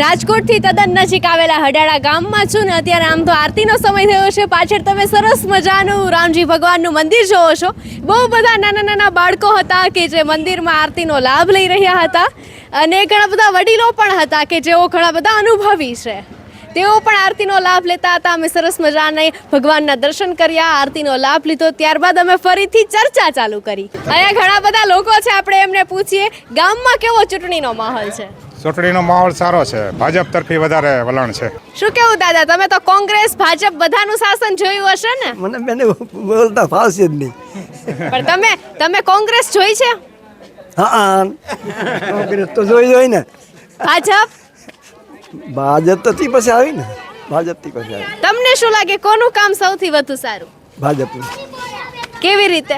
રાજકોટથી તદ્દન નજીક આવેલા હડાળા ગામમાં છું ને અત્યારે આમ તો આરતીનો સમય થયો છે. પાછળ તમે સરસ મજાનું રામજી ભગવાનનું મંદિર જોવો છો. બહુ બધા નાના નાના બાળકો હતા કે જે મંદિરમાં આરતીનો લાભ લઈ રહ્યા હતા અને ઘણા બધા વડીલો પણ હતા કે જેઓ ઘણા બધા અનુભવી છે. તેઓ પણ આરતીનો લાભ લેતા હતા. અમે સરસ મજાને ભગવાનના દર્શન કર્યા, આરતીનો લાભ લીધો. ત્યારબાદ અમે ફરીથી ચર્ચા ચાલુ કરી. અહીંયા ઘણા બધા લોકો છે. આપણે એમને પૂછીએ, ગામમાં કેવો ચૂંટણીનો માહોલ છે? ચૂંટણીનો માહોલ સારો છે. ભાજપ તરફી વધારે વલણ છે. શું કેવું દાદા તમે તો કોંગ્રેસ ભાજપ બધાનું શાસન જોયું હશે ને? મને બેને બોલતા ફાવશે જ નહીં. પણ તમે તમે કોંગ્રેસ જોઈ છે? હા કોંગ્રેસ તો જોઈ જોઈ ને. ભાજપ? ભાજપ તો થી પછી આવી ને. ભાજપથી પછી આવી. તમને શું લાગે કોનું કામ સૌથી વધુ સારું? ભાજપનું કેવી રીતે?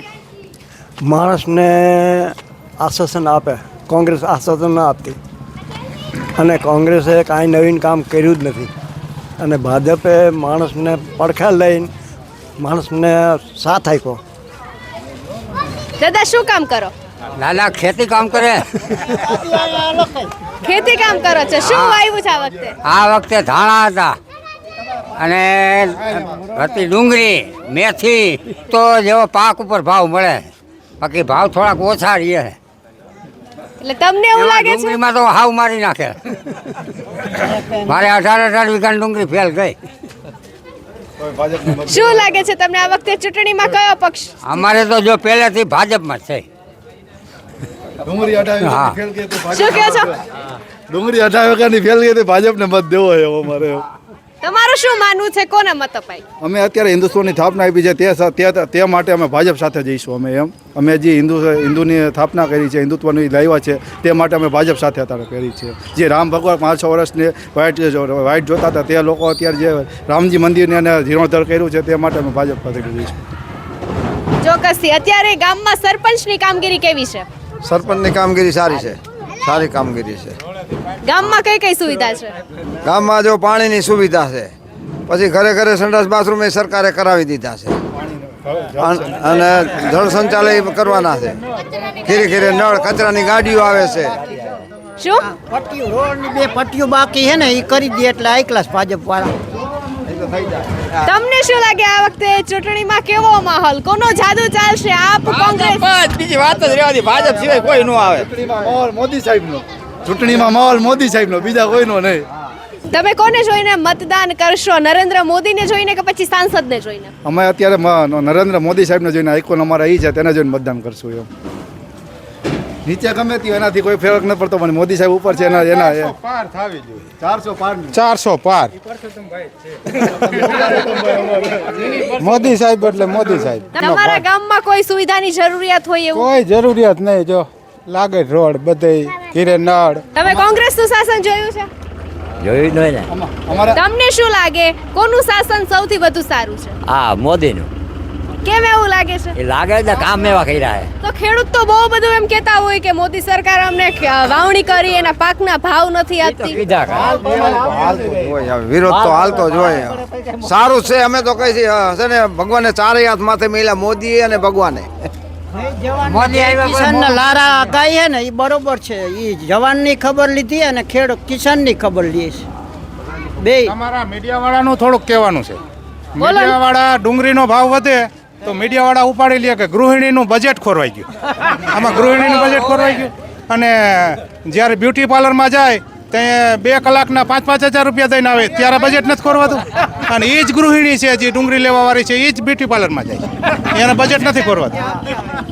માણસને આશ્વાસન આપે. કોંગ્રેસ આશ્વાસન ન આપતી. અને કોંગ્રેસે કાંઈ નવીન કામ કર્યું જ નથી. અને ભાજપે માણસને પડખે લઈને માણસને સાથ આપ્યો. દાદા શું કામ કરો? લાલા ખેતી કામ કરે. ખેતી કામ કરો છો? શું વાવ્યું છે આ વખતે? આ વખતે ધાણા હતા. અને હતી ડુંગળી મેથી તો જેવો પાક ઉપર ભાવ મળે. બાકી ભાવ થોડાક ઓછા રહીએ. એટલે તમને એવું લાગે છે? ડુંગળીમાં તો હાવ મારી નાખે. મારે અઢાર અઢાર વીઘાની ડુંગળી ફેલ ગઈ. શું લાગે છે તમને આ વખતે ચૂંટણીમાં કયો પક્ષ? અમારે તો જો પહેલેથી ભાજપમાં જ છે. ડુંગળી અઢાર હા. ફેલ ગઈ તો ભાજપ શું ડુંગળી અઢાવી વગરની ફેલ ગઈ ભાજપને મત દેવો એવો મારે તમારું શું માનવું છે? કોને મત અપાય? અમે અત્યારે હિન્દુત્વની સ્થાપના આપી છે તે તે માટે અમે ભાજપ સાથે જઈશું અમે એમ. અમે જે હિન્દુ હિન્દુની સ્થાપના કરી છે હિન્દુત્વની લાવ્યા છે તે માટે અમે ભાજપ સાથે અત્યારે કરી છે. જે રામ ભગવાન પાંચસો વર્ષને વાઇટ વાઇટ જોતા હતા તે લોકો અત્યારે જે રામજી મંદિરને અને જીર્ણોદ્ધાર કર્યું છે તે માટે અમે ભાજપ સાથે જઈશું. ચોક્કસથી. અત્યારે ગામમાં સરપંચની કામગીરી કેવી છે? સરપંચની કામગીરી સારી છે. સારી કામગીરી છે. ગામમાં કઈ કઈ સુવિધા છે? ગામમાં જો પાણીની સુવિધા છે. પછી ઘરે ઘરે સંડાસ બાથરૂમ એ સરકારે કરાવી દીધા છે. અને જળ સંચાલય કરવાના છે. ધીરે ધીરે નળ કચરાની ગાડીઓ આવે છે. શું? પટ્ટીઓ રોડની બે પટ્ટીઓ બાકી છે ને એ કરી દે એટલે આઈ ક્લાસ ભાજપ વાળા. તમને શું લાગે આ વખતે ચૂંટણીમાં કેવો માહોલ? કોનો જાદુ ચાલશે? આપ કોંગ્રેસ બીજી વાત જ રહેવાની. ભાજપ સિવાય કોઈ નો આવે. મોદી માહોલ મોદી સાહેબનો. ચૂંટણીમાં માહોલ મોદી સાહેબનો બીજા કોઈનો નહીં. તમે કોને જોઈને મતદાન કરશો? નરેન્દ્ર મોદીને જોઈને કે પછી સાંસદને જોઈને? અમે અત્યારે મ- નરેન્દ્ર મોદી સાહેબને જોઈને આઈકોન અમારા એ છે તેને જોઈને મતદાન કરશું એમ. નીચે ગમે તે એનાથી કોઈ ફેરક ન પડતો પણ મોદી સાહેબ ઉપર છે એના એના એ પાર થવી જોઈએ. ચારસો પાર ચારસો પાર. મોદી સાહેબ એટલે મોદી સાહેબ. તમારા ગામમાં કોઈ સુવિધાની જરૂરિયાત હોય એવું? કોઈ જરૂરિયાત નહીં જો. લાગે રોડ બધે ઘીરે નળ. તમે કોંગ્રેસનું શાસન જોયું છે? જોયું નહીં ને. અમારા તમને શું લાગે? કોનું શાસન સૌથી વધુ સારું છે? હા મોદીનું. કેમ એવું લાગે છે? એ લાગે છે કામ એવા કર્યા છે. તો ખેડૂત તો બહુ બધું એમ કહેતા હોય કે મોદી સરકાર અમને વાવણી કરી એના પાકના ભાવ નથી તો આપતી. કીધા વિરોધ તો હાલતો જ હોય સારું છે અમે તો કઈ છે ને ભગવાને ચારેય હાથ માથે મેલા મોદી અને ભગવાને. મોદી આવ્યા કિસાનના લારા આગાહી છે ને એ બરોબર છે. એ જવાનની ખબર લીધી અને ખેડૂત કિસાનની ખબર લે છે. બે તમારા મીડિયાવાળાનું થોડુંક કહેવાનું છે. મીડિયાવાળા ડુંગળીનો ભાવ વધે તો મીડિયાવાળા ઉપાડી લે કે ગૃહિણીનું બજેટ ખોરવાઈ ગયું આમાં ગૃહિણીનું બજેટ ખોરવાઈ ગયું અને જ્યારે બ્યુટી પાર્લરમાં જાય તે બે કલાકના પાંચ પાંચ હજાર રૂપિયા દઈને આવે ત્યારે બજેટ નથી ખોરવાતું અને એ જ ગૃહિણી છે જે ડુંગળી લેવાવાળી છે એ જ બ્યુટી પાર્લરમાં જાય એને બજેટ નથી ખોરવાતું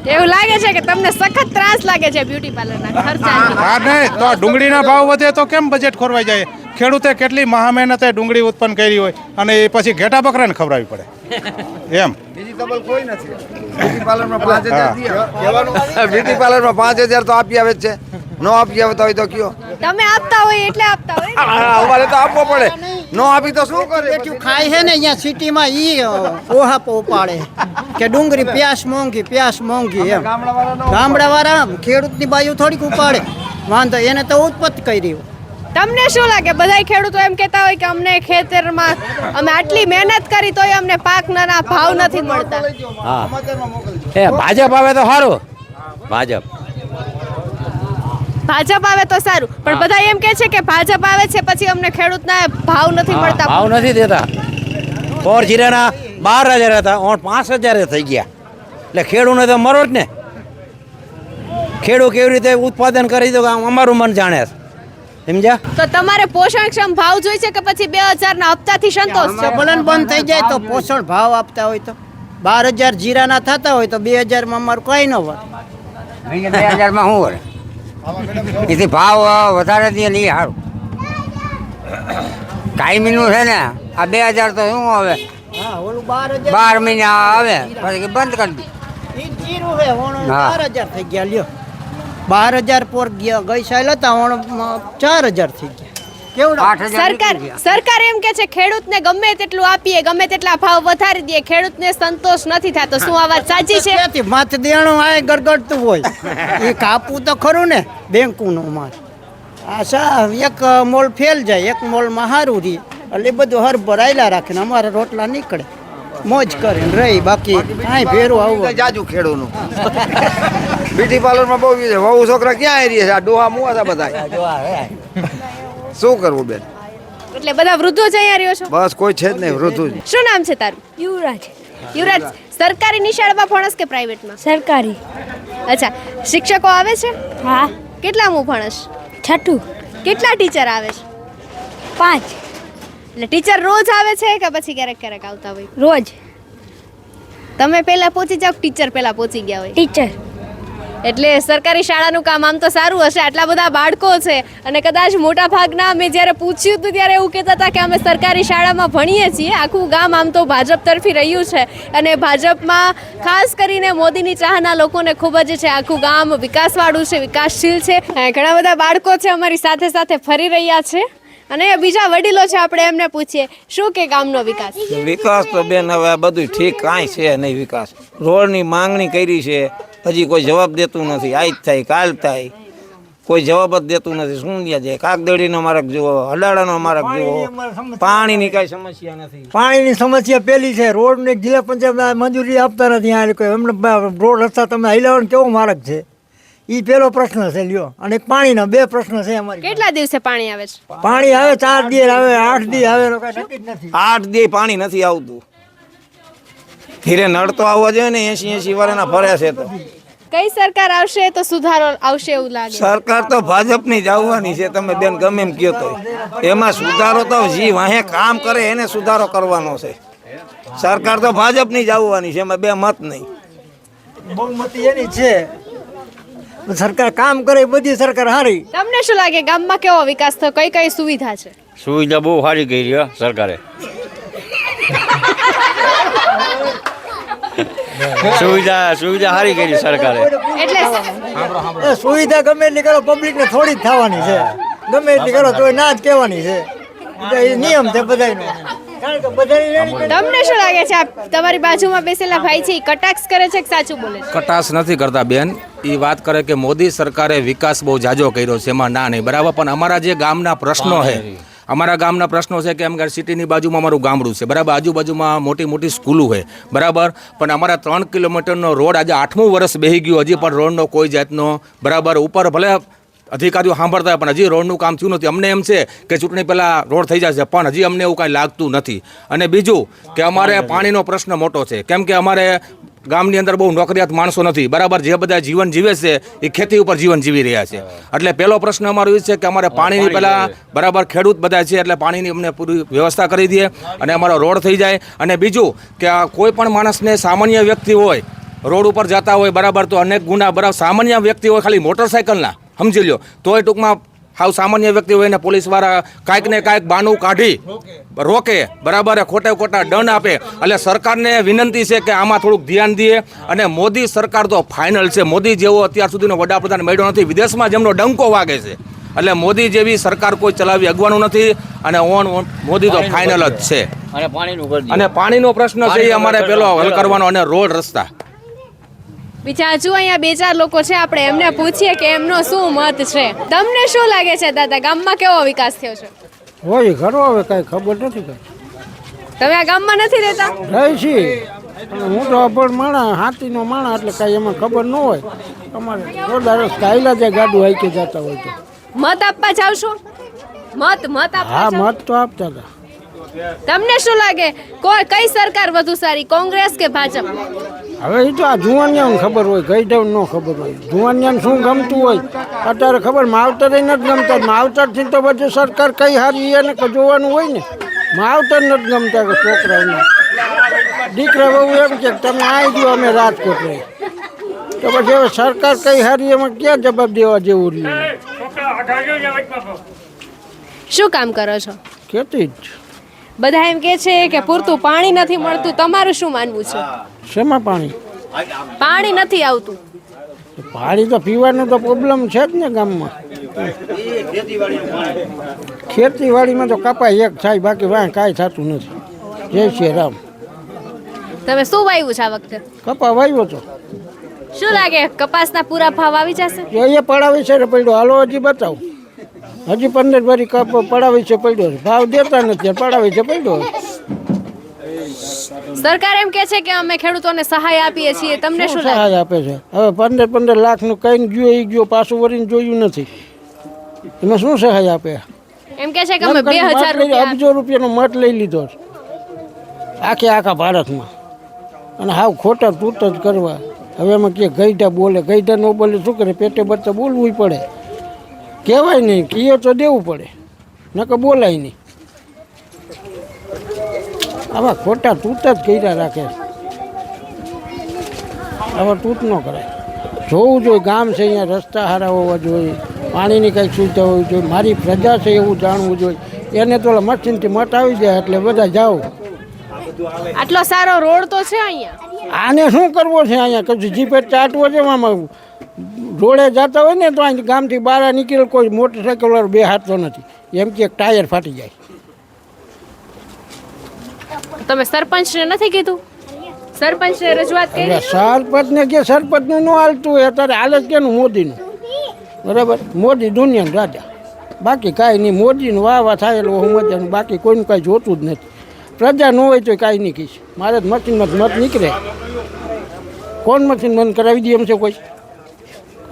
એવું લાગે છે કે તમને સખત ત્રાસ લાગે છે બ્યુટી પાર્લરના ખર્ચા હા નહીં તો ડુંગળીના ભાવ વધે તો કેમ બજેટ ખોરવાઈ જાય ખેડૂતે કેટલી મહા મહેનતે ડુંગળી ઉત્પન્ન કરી હોય અને એ પછી ઘેટા બકરાને ખવડાવવી પડે. એમ. બીજી કોઈ નથી. બ્યુટી પાર્લરમાં પાંચ હજાર બ્યુટી પાર્લરમાં પાંચ હજાર તો આપી આવે જ છે. નો આપી આવતા હોય તો કયો? તમે આપતા હોય એટલે આપતા હોય. અમારે તો આપવો પડે. નો આપી તો શું કરે? બેઠું ખાય છે ને અહીંયા સિટીમાં ઈ ઓહાપો ઉપાડે. કે ડુંગળી પ્યાસ મોંઘી પ્યાસ મોંઘી એમ. ગામડાવાળા ખેડૂતની બાજુ થોડીક ઉપાડે. વાંધો એને તો ઉત્પત્તિ કરી તમને શું લાગે? બધાય ખેડૂતો એમ કહેતા હોય કે અમને ખેતરમાં અમે આટલી મહેનત કરી તોય અમને પાકના ભાવ નથી મળતા. હા. એ ભાજપ આવે તો સારું. ભાજપ. ભાજપ આવે તો સારું. પણ બધા એમ કે છે કે ભાજપ આવે છે પછી અમને ખેડૂતના ભાવ નથી મળતા. ભાવ નથી દેતા. ફોર જીરાના બાર હજાર હતા ઓણ પાંચ હજાર થઈ ગયા. એટલે ખેડૂને તો મરો જ ને. ખેડૂત કેવી રીતે ઉત્પાદન કરી દો અમારું મન જાણે છે. સમજ્યા? તો તમારે પોષણક્ષમ ભાવ જોઈ છે કે પછી બે હજારના હપ્તાથી સંતોષ? છે ચપલન બંધ થઈ જાય તો પોષણ ભાવ આપતા હોય તો. બાર હજાર જીરાના થતા હોય તો બે હજારમાં અમારું કંઈ ન હોય. બે હજારમાં શું હોય? એથી ભાવ વધારે દે નહીં સારું. કાયમીનું છે ને આ બે હજાર તો શું આવે બાર મહિના આવે પછી બંધ કરી દે. જીરું હા. બાર હજાર થઈ ગયા લ્યો. બાર હજાર પોર ગયા ગઈ સાલ હતા ઓણ ચાર હજાર થઈ ગયા. સરકાર સરકાર એમ કે છે ખેડૂતને ગમે તેટલું આપીએ ગમે તેટલા ભાવ વધારી દઈએ ખેડૂતને સંતોષ નથી થતો. શું આ વાત સાચી છે? માથે દેણું આ ગરગડતું હોય. એ કાપવું તો ખરું ને બેંકનું માલ. એક મોલ ફેલ જાય એક મોલમાં સારું રહે. એટલે બધું હર ભરાયેલા રાખે ને અમારા રોટલા નીકળે. મોજ કરીને રહી બાકી કાંઈ ફેરું આવું જાજુ ખેડૂનું. બ્યુટી પાર્લરમાં બહુ છે વહુ છોકરા ક્યાં એરી છે? આ ડોહા મુવા હતા બધા શું કરવું બેન? એટલે બધા વૃદ્ધો જ અહીંયા રહ્યો છો? બસ કોઈ છે જ નહીં વૃદ્ધો જ. શું નામ છે તારું? યુવરાજ. યુવરાજ સરકારી નિશાળમાં ભણસ કે પ્રાઇવેટમાં? સરકારી. અચ્છા શિક્ષકો આવે છે? હા. કેટલામું ભણસ? છઠ્ઠું. કેટલા ટીચર આવે છે? પાંચ. એટલે ટીચર રોજ આવે છે કે પછી ક્યારેક ક્યારેક આવતા હોય? રોજ. તમે પહેલા પહોંચી જાઓ ટીચર પહેલા પહોંચી ગયા હોય? ટીચર એટલે સરકારી શાળાનું કામ આમ તો સારું હશે આટલા બધા બાળકો છે. અને કદાચ મોટા ભાગના મેં જ્યારે પૂછ્યું હતું ત્યારે એવું કહેતા હતા કે અમે સરકારી શાળામાં ભણીએ છીએ. આખું ગામ આમ તો ભાજપ તરફી રહ્યું છે. અને ભાજપમાં ખાસ કરીને મોદીની ચાહના લોકોને ખૂબ જ છે. આખું ગામ વિકાસવાળું છે વિકાસશીલ છે. ઘણા બધા બાળકો છે અમારી સાથે સાથે ફરી રહ્યા છે. અને બીજા વડીલો છે આપણે એમને પૂછીએ શું કે ગામનો વિકાસ? વિકાસ તો બેન હવે આ બધું ઠીક કાંઈ છે નહીં વિકાસ. રોડની માંગણી કરી છે હજી કોઈ જવાબ દેતું નથી આજ થાય કાલ થાય. કોઈ જવાબ જ દેતું નથી શું દે છે કાગદડીનો માર્ગ જુઓ હડાડાનો માર્ગ જુઓ. પાણીની કાંઈ સમસ્યા નથી. પાણીની સમસ્યા પેલી છે રોડને જિલ્લા પંચાયત મંજૂરી આપતા નથી આ લોકો એમને રોડ રસ્તા તમે હલાવવાનો કેવો માર્ગ છે? એ પેલો પ્રશ્ન છે લ્યો. અને પાણીનો બે પ્રશ્ન છે અમારી કેટલા દિવસે પાણી આવે છે? પાણી આવે ચાર દી આવે આઠ દી આવે એનો કાંઈ નક્કી જ નથી. આઠ દી પાણી નથી આવતું. ધીરે નળ તો આવવા જોઈએ ને એસી એસી વાળાના ભરે છે તો. કઈ સરકાર આવશે તો સુધારો આવશે એવું લાગે? સરકાર તો ભાજપની જ આવવાની છે તમે બેન ગમે એમ કહો તો. એમાં સુધારો તો જી વાહે કામ કરે એને સુધારો કરવાનો છે. સરકાર તો ભાજપની જ આવવાની છે એમાં બે મત નહીં. બહુમતી એની છે. સરકાર કામ કરે બધી સરકાર હારી. તમને શું લાગે ગામમાં કેવો વિકાસ થયો? કઈ કઈ સુવિધા છે? સુવિધા બહુ સારી કરી હો સરકારે. સુવિધા સુવિધા સારી કરી સરકારે. એટલે સુવિધા ગમે એટલી કરો પબ્લિકને થોડી જ થવાની છે. ગમે એટલી કરો તો ના જ કહેવાની છે. નિયમ છે બધાનો કારણ કે બધાની રેડી તમને શું લાગે છે તમારી બાજુમાં બેસેલા ભાઈ છે કટાક્ષ કરે છે કે સાચું બોલે છે? કટાશ નથી કરતા બેન. એ વાત કરે કે મોદી સરકારે વિકાસ બહુ જાજો કર્યો છે એમાં ના નહીં. બરાબર? પણ અમારા જે ગામના પ્રશ્નો છે અમારા ગામના પ્રશ્નો છે કે એમ કે સિટીની બાજુમાં અમારું ગામડું છે. બરાબર? આજુબાજુમાં મોટી મોટી સ્કૂલો છે. બરાબર? પણ અમારા ત્રણ કિલોમીટરનો રોડ આજે આઠમું વર્ષ બેહી ગયું. હજી પણ રોડનો કોઈ જાતનો બરાબર? ઉપર ભલે અધિકારીઓ સાંભળતા હોય પણ હજી રોડનું કામ થયું નથી. અમને એમ છે કે ચૂંટણી પહેલાં રોડ થઈ જશે પણ હજી અમને એવું કાંઈ લાગતું નથી. અને બીજું કે અમારે પાણીનો પ્રશ્ન મોટો છે. કેમ કે અમારે ગામની અંદર બહુ નોકરિયાત માણસો નથી. બરાબર જે બધા જીવન જીવે છે એ ખેતી ઉપર જીવન જીવી રહ્યા છે. એટલે પહેલો પ્રશ્ન અમારો એ છે કે અમારે પાણીની પહેલાં બરાબર ખેડૂત બધા છે એટલે પાણીની અમને પૂરી વ્યવસ્થા કરી દઈએ અને અમારો રોડ થઈ જાય. અને બીજું કે કોઈ પણ માણસને સામાન્ય વ્યક્તિ હોય રોડ ઉપર જતા હોય બરાબર તો અનેક ગુના બરાબર સામાન્ય વ્યક્તિ હોય ખાલી મોટરસાયકલના સમજી લો તોય ટૂંકમાં હાવ સામાન્ય વ્યક્તિ હોય ને પોલીસવાળા કાંઈક ને કાંઈક બાનું કાઢી રોકે. બરાબર ખોટે ખોટા દંડ આપે. એટલે સરકારને વિનંતી છે કે આમાં થોડુંક ધ્યાન દે અને મોદી સરકાર તો ફાઇનલ છે. મોદી જેવો અત્યાર સુધીનો વડાપ્રધાન મળ્યો નથી. વિદેશમાં જેમનો ડંકો વાગે છે. એટલે મોદી જેવી સરકાર કોઈ ચલાવી અગવાનું નથી. અને ઓન મોદી તો ફાઇનલ જ છે. અને અને પાણીનો પ્રશ્ન છે એ અમારે પેલો હલ કરવાનો અને રોડ રસ્તા. બીજા હજુ અહીંયા બે ચાર લોકો છે આપણે એમને પૂછીએ કે એમનો શું મત છે. તમને શું લાગે છે દાદા ગામમાં કેવો વિકાસ થયો છે? હોય ઘણો હવે કઈ ખબર નથી કઈ. તમે આ ગામમાં નથી રહેતા? રહી છીએ. હું તો અભણ માણા હાથીનો માણા એટલે કઈ એમાં ખબર ન હોય. અમારે જોરદાર રસ્તા જે ગાડું હાઈકે જતા હોય તો. મત આપવા જાવશો મત મત આપ હા મત તો આપતા હતા. તમને શું લાગે? કોઈ કઈ સરકાર વધુ સારી કોંગ્રેસ કે ભાજપ? હવે એ તો આ જુવાનિયાને ખબર હોય ગઈઢવને ન ખબર હોય. જુવાનિયાને શું ગમતું હોય? અત્યારે ખબર માવતર નથી ગમતા. માવતરથી તો બધી સરકાર કઈ હારી એને કે જોવાનું હોય ને? માવતર નથી ગમતા કે છોકરાઓને. દીકરા બહુ એમ કે તમે આવી ગયો અમે રાજકોટ. રહી તો પછી હવે સરકાર કઈ હારી એમાં ક્યાં જવાબ દેવા જેવું રહ્યું? શું કામ કરો છો? ખેતી જ. બધા એમ કે છે કે પૂરતું પાણી નથી મળતું તમારું શું માનવું છે? શેમાં પાણી? પાણી નથી આવતું. પાણી તો પીવાનો તો પ્રોબ્લેમ છે જ ને ગામમાં. ખેતીવાડીમાં તો કપાય એક થાય બાકી વાહ કાંઈ થતું નથી. જય શ્રી રામ. તમે શું વાવ્યું છે આ વખતે? કપા વાવ્યો તો. શું લાગે? કપાસના પૂરા ભાવ આવી જશે? એ પડાવી છે ને પડ્યો હાલો હજી બતાવ. હજી પંદર ભરી કપ પડાવી છે પડ્યો ભાવ દેતા નથી પડાવી છે પડ્યો સરકાર એમ કે છે કે અમે ખેડૂતોને સહાય આપીએ છીએ. તમને શું સહાય આપે છે? હવે પંદર પંદર લાખનું કઈ ગયો એ ગયો પાછું વળીને જોયું નથી. એમાં શું સહાય આપે? એમ કે છે કે અમે બે હજાર અબજો રૂપિયાનો મત લઈ લીધો આખે આખા ભારતમાં. અને હાવ ખોટા તૂટ જ કરવા. હવે એમાં કે ગઈઢા બોલે. ગઈઢા ન બોલે શું કરે? પેટે બરતે બોલવું પડે. કહેવાય નહીં કીએ તો દેવું પડે નકર બોલાય નહીં. આવા ખોટા તૂટ જ કર્યા રાખે. આવા તૂટ ન કરાય. જોવું જોઈએ ગામ છે અહીંયા રસ્તા સારા હોવા જોઈએ પાણીની કંઈક સુવિધા હોવી જોઈએ મારી પ્રજા છે એવું જાણવું જોઈએ. એને તો મશીનથી મત આવી જાય એટલે બધા જાઓ. આટલો સારો રોડ તો છે અહીંયા? આને શું કરવો છે અહીંયા? કશું જીપે ચાટવો છે આમાં રોડે જતા હોય ને તો અહીં ગામથી બહાર નીકળે કોઈ મોટરસાઇકલ વાળો બે હાથતો નથી. એમ કે એક ટાયર ફાટી જાય. તમે સરપંચને નથી કીધું? સરપંચને રજૂઆત કરી? સરપંચને કે સરપંચનું ન હાલતું અત્યારે હાલે જ કેનું મોદીનું? બરાબર? મોદી દુનિયાનું રાજા. બાકી કાંઈ નહીં મોદીનું વાહ વાહ થાય એટલે હું મજાનું બાકી કોઈનું કાંઈ જોતું જ નથી. પ્રજા ન હોય તો કાંઈ નહીં કહીશ મારે મશીનમાં મત નીકળે. કોણ મશીન બંધ કરાવી દે એમ છે કોઈ?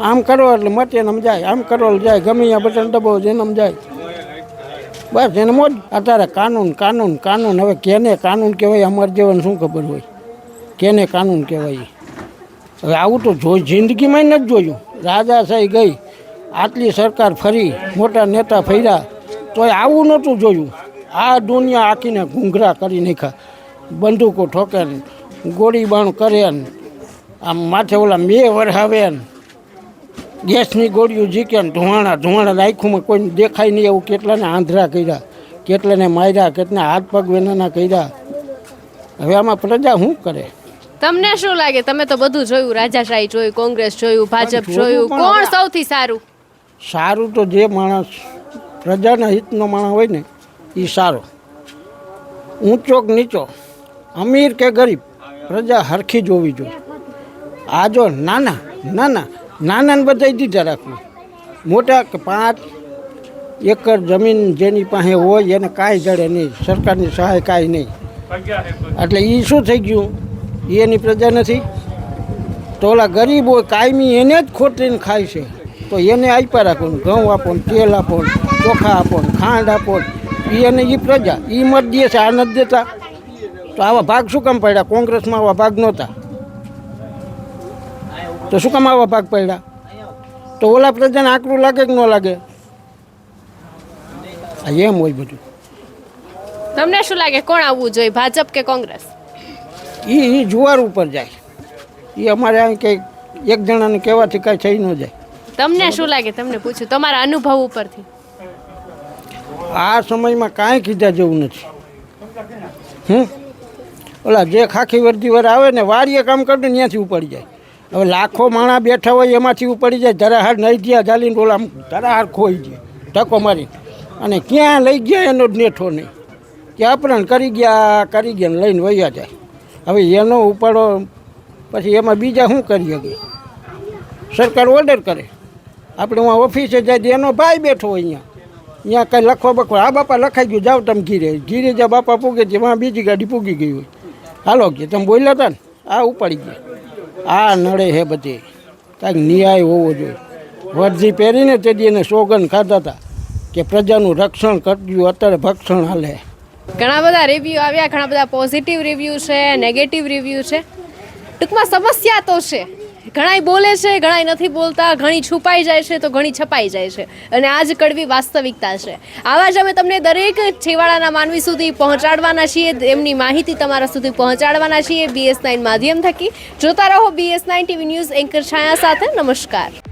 આમ કરો એટલે મત એનમ જાય, આમ કરો એટલે જાય. ગમે ત્યાં બટન દબાવો જેને જાય. બસ એને મોજ. અત્યારે કાનૂન કાનૂન કાનૂન. હવે કેને કાનૂન કહેવાય અમારે જેવાને શું ખબર હોય? કેને કાનૂન કહેવાય? હવે આવું તો જો જિંદગીમાં નથી જોયું. રાજાશાહી ગઈ, આટલી સરકાર ફરી, મોટા નેતા ફર્યા, તોય આવું નહોતું જોયું. આ દુનિયા આખીને ઘૂંઘરા કરી નાખ્યા. બંદૂકો ઠોકે ગોળીબાણ કરે આમ માથે ઓલા મેં વરહાવે ને ગેસની ગોળીઓ જીક્યા ને ધુવાણા ધુવાણા લાયખુંમાં કોઈને દેખાય નહીં એવું કેટલાને આંધળા કર્યા કેટલાને માર્યા કેટલાને હાથ પગ વેનાના કર્યા. હવે આમાં પ્રજા શું કરે? તમને શું લાગે? તમે તો બધું જોયું રાજાશાહી જોયું કોંગ્રેસ જોયું ભાજપ જોયું કોણ સૌથી સારું? સારું તો જે માણસ પ્રજાના હિતનો માણસ હોય ને એ સારો. ઊંચો કે નીચો? અમીર કે ગરીબ? પ્રજા હરખી જોવી જોઈએ. આ જો નાના નાના બધાય દીધા રાખવું. મોટા કે પાંચ એકર જમીન જેની પાસે હોય એને કાંઈ જડે નહીં. સરકારની સહાય કાંઈ નહીં. એટલે એ શું થઈ ગયું? એની પ્રજા નથી. તો ઓલા ગરીબ હોય, કાયમી એને જ ખોટીને ખાય છે. તો એને આપ્યા રાખો ઘઉં આપો ને તેલ આપો ચોખા આપો ખાંડ આપો એને એ પ્રજા. એ મત દે છે, આ નથી દેતા. તો આવા ભાગ શું કામ પડ્યા? કોંગ્રેસમાં આવા ભાગ નહોતા. તો શું કામ આવા ભાગ પડ્યા? તો ઓલા પ્રજાને આકરું લાગે કે ન લાગે? એમ હોય બધું. તમને શું લાગે કોણ આવવું જોઈએ ભાજપ કે કોંગ્રેસ? એ એ જુવાર ઉપર જાય. એ અમારે અહીં કંઈ એક જણાને કહેવાથી કાંઈ થઈ ન જાય. તમને શું લાગે તમને પૂછું તમારા અનુભવ ઉપરથી? આ સમયમાં કાંઈ કીધા જેવું નથી. હમ? ઓલા જે ખાખી વર્દી વાર આવે ને વારીએ કામ કરે ને ત્યાંથી ઉપડી જાય. હવે લાખો માણા બેઠા હોય એમાંથી ઉપડી જાય. ધરાહાર નહીં ગયા ઓલા આમ ધરાહાર ખોઈ જાય. ધક્કો મારી. અને ક્યાં લઈ ગયા એનો જ નેઠો નહીં. કે અપહરણ કરી ગયા કરી ગયા લઈને વૈયા જાય. હવે એનો ઉપાડો, પછી એમાં બીજા શું કરી શકીએ સરકાર ઓર્ડર કરે. આપણે હું ઓફિસે જાય એનો ભાઈ બેઠો હોય અહીંયા. અહીંયા કંઈ લખવા બખવા. આ બાપા લખાઈ ગયું, જાઓ તમે ઘીરે. ઘીરે જ્યાં બાપા પૂગે છે વાં બીજી ગાડી પૂગી ગઈ હોય. હાલો કે, તમે બોલ્યા હતા ને? આ ઉપાડી ગયા. આ નડે હે બધી. કાંઈક ન્યાય હોવો જોઈએ. વર્ધી પહેરીને તેથી એને સોગન ખાતા હતા કે પ્રજાનું રક્ષણ કરજો અત્યારે ભક્ષણ હાલે. ઘણા બધા રિવ્યૂ આવ્યા, ઘણા બધા પોઝિટિવ રિવ્યૂ છે નેગેટિવ રિવ્યૂ છે. ટૂંકમાં સમસ્યા તો છે. ઘણાય બોલે છે, ઘણાય નથી બોલતા, ઘણી છુપાઈ જાય છે તો ઘણી છપાઈ જાય છે. અને આ જ કડવી વાસ્તવિકતા છે. આવા જ અમે તમને દરેક છેવાડાના માનવી સુધી પહોંચાડવાના છીએ. એમની માહિતી તમારા સુધી પહોંચાડવાના છીએ. બીએસ નાઇન માધ્યમ થકી. જોતા રહો BS nine TV news anchor Chhaya સાથે. નમસ્કાર.